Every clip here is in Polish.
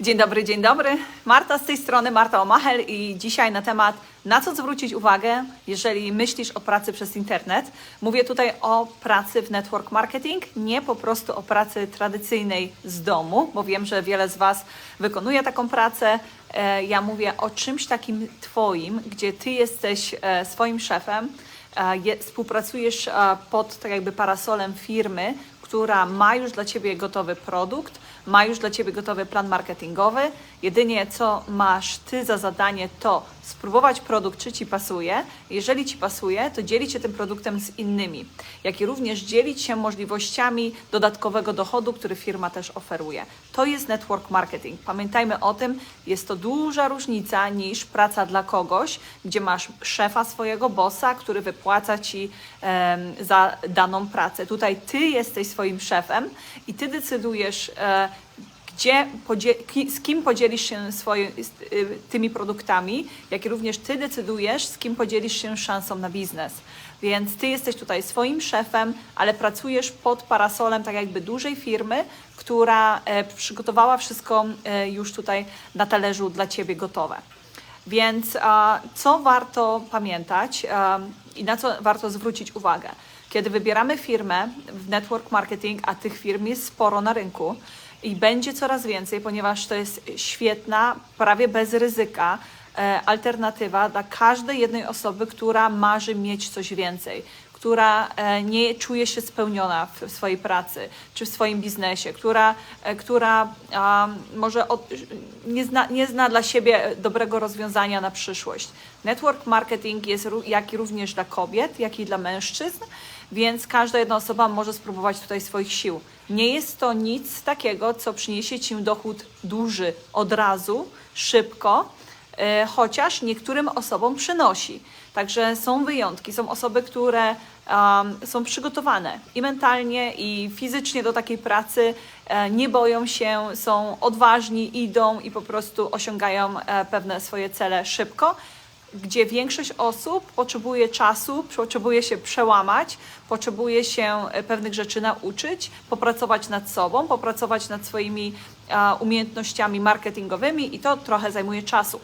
Dzień dobry, dzień dobry. Marta z tej strony, Marta Omachel i dzisiaj na temat na co zwrócić uwagę, jeżeli myślisz o pracy przez internet. Mówię tutaj o pracy w network marketing, nie po prostu o pracy tradycyjnej z domu, bo wiem, że wiele z Was wykonuje taką pracę. E, Ja mówię o czymś takim Twoim, gdzie Ty jesteś e, swoim szefem, e, je- współpracujesz pod tak jakby parasolem firmy, która ma już dla Ciebie gotowy produkt, ma już dla Ciebie gotowy plan marketingowy. Jedynie co masz Ty za zadanie to spróbować produkt, czy Ci pasuje. Jeżeli Ci pasuje, to dzielić się tym produktem z innymi, jak i również dzielić się możliwościami dodatkowego dochodu, który firma też oferuje. To jest network marketing. Pamiętajmy o tym, jest to duża różnica niż praca dla kogoś, gdzie masz szefa swojego bossa, który wypłaca Ci za daną pracę. Tutaj Ty jesteś swoim szefem i Ty decydujesz, e, gdzie z kim podzielisz się swoje, y, tymi produktami, jak i również Ty decydujesz, z kim podzielisz się szansą na biznes. Więc Ty jesteś tutaj swoim szefem, ale pracujesz pod parasolem tak jakby dużej firmy, która e, przygotowała wszystko e, już tutaj na talerzu dla Ciebie gotowe. Więc co warto pamiętać i na co warto zwrócić uwagę? Kiedy wybieramy firmę w network marketing, a tych firm jest sporo na rynku i będzie coraz więcej, ponieważ to jest świetna, prawie bez ryzyka e, alternatywa dla każdej jednej osoby, która marzy mieć coś więcej która e, nie czuje się spełniona w, swojej pracy czy w swoim biznesie, która, e, która może od, nie, zna, nie zna dla siebie dobrego rozwiązania na przyszłość. Network marketing jest jak również dla kobiet, jak i dla mężczyzn, więc każda jedna osoba może spróbować tutaj swoich sił. Nie jest to nic takiego, co przyniesie Ci dochód duży od razu, szybko, e, chociaż niektórym osobom przynosi. Także są wyjątki, są osoby, które um, są przygotowane i mentalnie, i fizycznie do takiej pracy, e, nie boją się, są odważni, idą i po prostu osiągają e, pewne swoje cele szybko. Gdzie większość osób potrzebuje czasu, potrzebuje się przełamać, potrzebuje się e, pewnych rzeczy nauczyć, popracować nad sobą, popracować nad swoimi umiejętnościami marketingowymi i to trochę zajmuje czasu.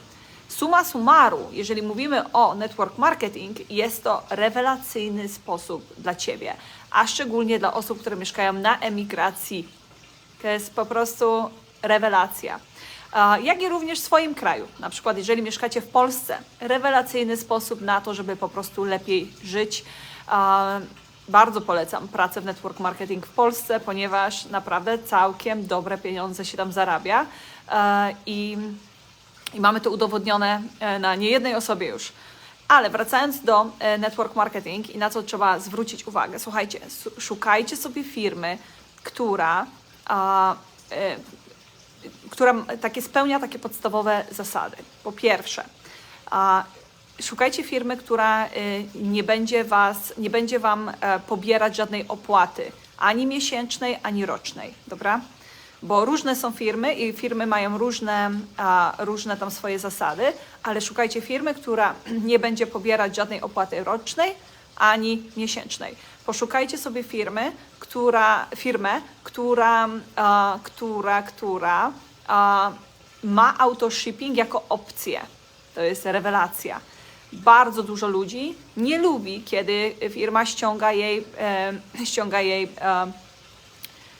Suma summarum, jeżeli mówimy o network marketing, jest to rewelacyjny sposób dla Ciebie, a szczególnie dla osób, które mieszkają na emigracji. To jest po prostu rewelacja. Jak i również w swoim kraju. Na przykład, jeżeli mieszkacie w Polsce, rewelacyjny sposób na to, żeby po prostu lepiej żyć. Bardzo polecam pracę w network marketing w Polsce, ponieważ naprawdę całkiem dobre pieniądze się tam zarabia. I i mamy to udowodnione e, na niejednej osobie już. Ale wracając do e, network marketing i na co trzeba zwrócić uwagę. Słuchajcie, szukajcie sobie firmy, która, e, która takie spełnia takie podstawowe zasady. Po pierwsze, a, szukajcie firmy, która e, nie będzie was, nie będzie wam e, pobierać żadnej opłaty, ani miesięcznej, ani rocznej, dobra? bo różne są firmy i firmy mają różne, różne tam swoje zasady, ale szukajcie firmy, która nie będzie pobierać żadnej opłaty rocznej ani miesięcznej. Poszukajcie sobie firmy, która, firmę, która, a, która, która a, ma autoshipping jako opcję. To jest rewelacja. Bardzo dużo ludzi nie lubi, kiedy firma ściąga jej, e, ściąga jej e,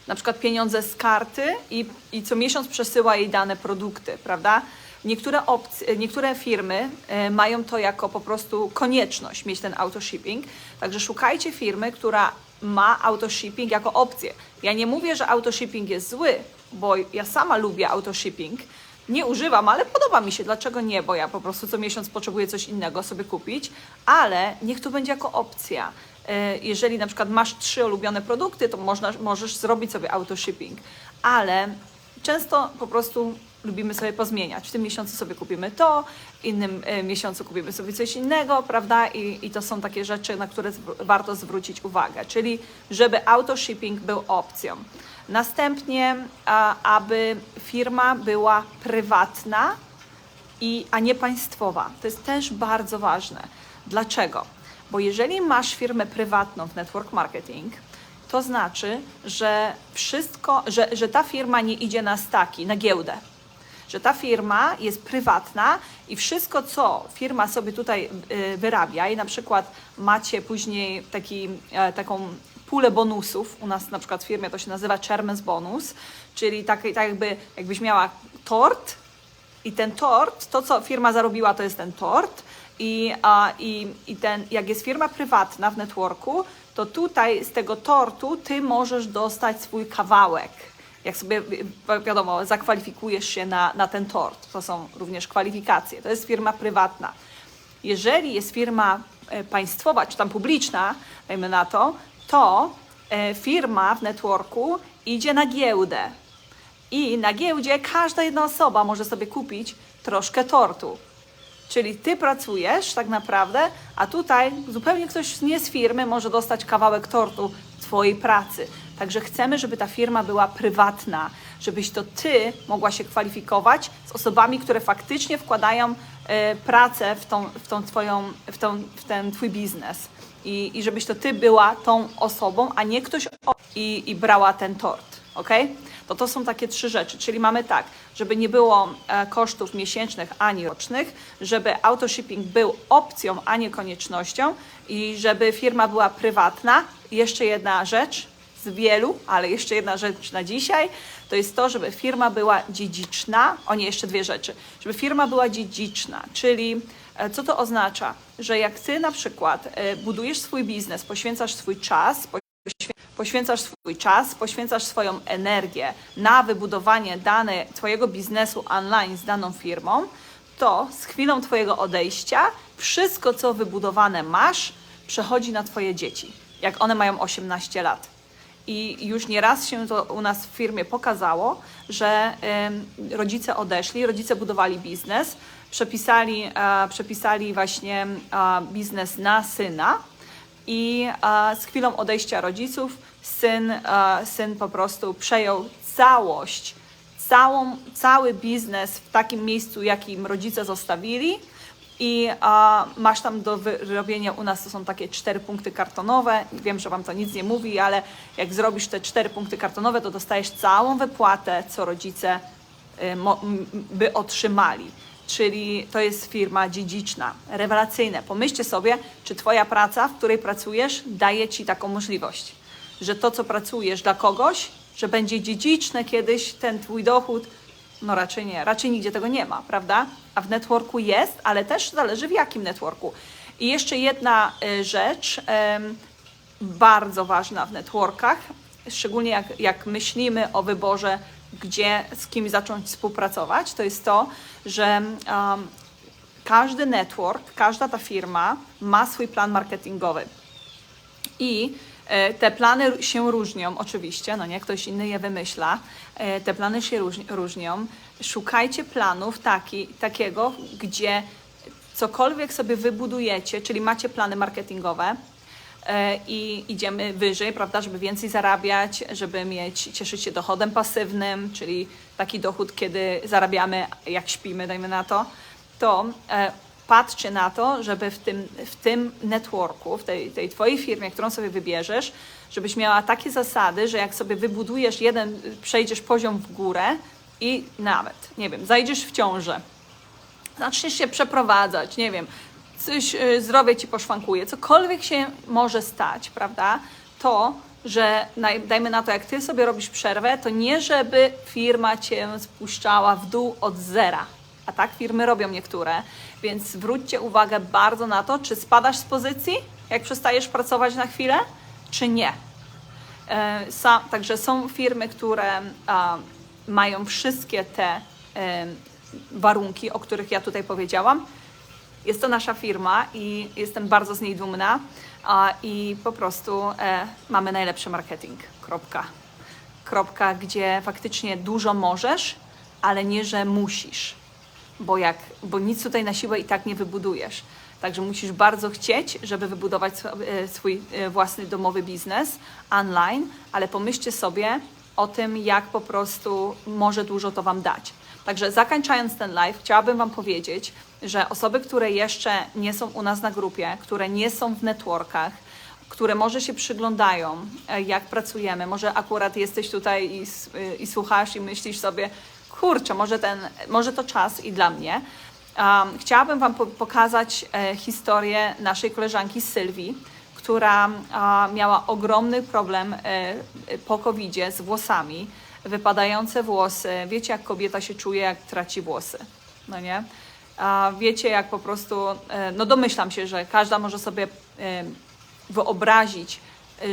na przykład pieniądze z karty i, i co miesiąc przesyła jej dane produkty, prawda? Niektóre, opc- niektóre firmy e, mają to jako po prostu konieczność mieć ten autoshipping, także szukajcie firmy, która ma autoshipping jako opcję. Ja nie mówię, że autoshipping jest zły, bo ja sama lubię autoshipping, nie używam, ale podoba mi się. Dlaczego nie? Bo ja po prostu co miesiąc potrzebuję coś innego sobie kupić, ale niech to będzie jako opcja. E, Jeżeli na przykład masz trzy ulubione produkty, to można, możesz zrobić sobie autoshipping, ale często po prostu lubimy sobie pozmieniać. W tym miesiącu sobie kupimy to, w innym e, miesiącu kupimy sobie coś innego, prawda? I, i to są takie rzeczy, na które warto zwrócić uwagę. Czyli, żeby autoshipping był opcją. Następnie, a, aby firma była prywatna, i, a nie państwowa. To jest też bardzo ważne. Dlaczego? Bo jeżeli masz firmę prywatną w network marketing, to znaczy, że wszystko, że, że ta firma nie idzie na staki, na giełdę. Że ta firma jest prywatna i wszystko, co firma sobie tutaj y, wyrabia, i na przykład macie później taki, e, taką pulę bonusów, u nas na przykład w firmie to się nazywa Chairman's Bonus, czyli tak, tak jakby, jakbyś miała tort, i ten tort, to co firma zarobiła, to jest ten tort. I, a, i, I ten, jak jest firma prywatna w networku, to tutaj z tego tortu ty możesz dostać swój kawałek. Jak sobie, wi- wiadomo, zakwalifikujesz się na, na ten tort. To są również kwalifikacje. To jest firma prywatna. Jeżeli jest firma e, państwowa, czy tam publiczna, dajmy na to, to e, firma w networku idzie na giełdę. I na giełdzie każda jedna osoba może sobie kupić troszkę tortu. Czyli ty pracujesz tak naprawdę, a tutaj zupełnie ktoś nie z firmy może dostać kawałek tortu twojej pracy. Także chcemy, żeby ta firma była prywatna, żebyś to ty mogła się kwalifikować z osobami, które faktycznie wkładają e, pracę w, tą, w, tą twoją, w, tą, w ten twój biznes. I, I żebyś to ty była tą osobą, a nie ktoś i, i brała ten tort. ok? To to są takie trzy rzeczy, czyli mamy tak, żeby nie było e, kosztów miesięcznych ani rocznych, żeby autoshipping był opcją, a nie koniecznością i żeby firma była prywatna. Jeszcze jedna rzecz z wielu, ale jeszcze jedna rzecz na dzisiaj, to jest to, żeby firma była dziedziczna. O nie, jeszcze dwie rzeczy. Żeby firma była dziedziczna, czyli e, co to oznacza? Że jak ty na przykład e, budujesz swój biznes, poświęcasz swój czas, poświę- poświęcasz swój czas, poświęcasz swoją energię na wybudowanie dane Twojego biznesu online z daną firmą, to z chwilą Twojego odejścia wszystko, co wybudowane masz, przechodzi na Twoje dzieci, jak one mają 18 lat. I już nieraz się to u nas w firmie pokazało, że rodzice odeszli, rodzice budowali biznes, przepisali, e, przepisali właśnie biznes na syna, i z chwilą odejścia rodziców syn, syn po prostu przejął całość, całą, cały biznes w takim miejscu, jakim rodzice zostawili. I e, masz tam do wyrobienia, u nas to są takie cztery punkty kartonowe. Wiem, że Wam to nic nie mówi, ale jak zrobisz te cztery punkty kartonowe, to dostajesz całą wypłatę, co rodzice y, mo- by otrzymali. Czyli to jest firma dziedziczna, rewelacyjne. Pomyślcie sobie, czy Twoja praca, w której pracujesz, daje Ci taką możliwość, że to, co pracujesz dla kogoś, że będzie dziedziczne kiedyś ten Twój dochód. No raczej nie, raczej nigdzie tego nie ma, prawda? A w networku jest, ale też zależy w jakim networku. I jeszcze jedna y, rzecz, bardzo ważna w networkach, szczególnie jak, jak myślimy o wyborze, gdzie z kim zacząć współpracować, to jest to, że um, każdy network, każda ta firma ma swój plan marketingowy. I te plany się różnią, oczywiście, no nie, ktoś inny je wymyśla. E, Te plany się różni- różnią. Szukajcie planów taki, takiego, gdzie cokolwiek sobie wybudujecie, czyli macie plany marketingowe, e, i idziemy wyżej, prawda, żeby więcej zarabiać, żeby mieć, cieszyć się dochodem pasywnym, czyli taki dochód, kiedy zarabiamy, jak śpimy, dajmy na to, to patrzcie na to, żeby w tym, w tym networku, w tej, tej Twojej firmie, którą sobie wybierzesz, żebyś miała takie zasady, że jak sobie wybudujesz jeden, przejdziesz poziom w górę i nawet, nie wiem, zajdziesz w ciążę, zaczniesz się przeprowadzać, nie wiem, coś y, zdrowie ci poszwankuje, cokolwiek się może stać, prawda? To, że dajmy na to, jak ty sobie robisz przerwę, to nie żeby firma cię spuszczała w dół od zera. A tak firmy robią niektóre, więc zwróćcie uwagę bardzo na to, czy spadasz z pozycji, jak przestajesz pracować na chwilę, czy nie. E, Sa, także są firmy, które a, mają wszystkie te e, warunki, o których ja tutaj powiedziałam. Jest to nasza firma i jestem bardzo z niej dumna a, i po prostu e, mamy najlepszy marketing. Kropka. Kropka, gdzie faktycznie dużo możesz, ale nie, że musisz bo, jak, bo nic tutaj na siłę i tak nie wybudujesz. Także musisz bardzo chcieć, żeby wybudować e, swój e, własny domowy biznes online, ale pomyślcie sobie o tym, jak po prostu może dużo to Wam dać. Także zakończając ten live, chciałabym Wam powiedzieć, że osoby, które jeszcze nie są u nas na grupie, które nie są w networkach, które może się przyglądają, e, jak pracujemy. Może akurat jesteś tutaj i, i słuchasz i myślisz sobie, kurczę, może, ten, może to czas i dla mnie. Um, chciałabym Wam po pokazać e, historię naszej koleżanki Sylwii, która a, miała ogromny problem e, po covid z włosami, wypadające włosy. Wiecie, jak kobieta się czuje, jak traci włosy, no nie? A wiecie, jak po prostu, e, no domyślam się, że każda może sobie e, wyobrazić,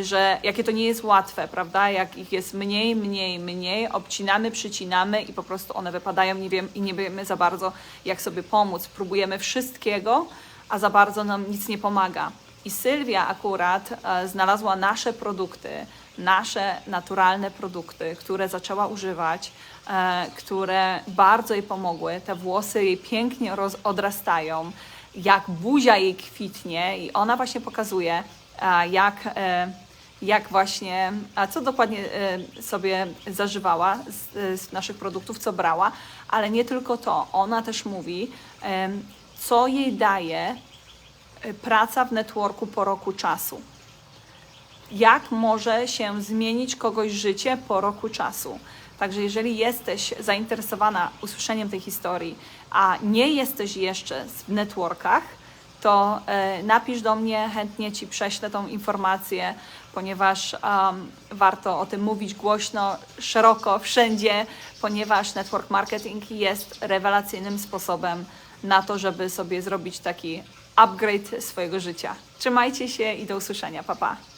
że jakie to nie jest łatwe, prawda? Jak ich jest mniej, mniej, mniej, obcinamy, przycinamy i po prostu one wypadają nie wiem, i nie wiemy za bardzo, jak sobie pomóc. Próbujemy wszystkiego, a za bardzo nam nic nie pomaga. I Sylwia akurat e, znalazła nasze produkty, nasze naturalne produkty, które zaczęła używać, e, które bardzo jej pomogły. Te włosy jej pięknie roz, odrastają, jak buzia jej kwitnie i ona właśnie pokazuje, jak, e, jak właśnie, a co dokładnie e, sobie zażywała z, z naszych produktów, co brała, ale nie tylko to. Ona też mówi, co jej daje e, praca w networku po roku czasu. Jak może się zmienić kogoś życie po roku czasu. Także jeżeli jesteś zainteresowana usłyszeniem tej historii, a nie jesteś jeszcze w networkach, to e, napisz do mnie, chętnie Ci prześlę tą informację, ponieważ em, warto o tym mówić głośno, szeroko, wszędzie, ponieważ network marketing jest rewelacyjnym sposobem na to, żeby sobie zrobić taki upgrade swojego życia. Trzymajcie się i do usłyszenia. Pa, pa.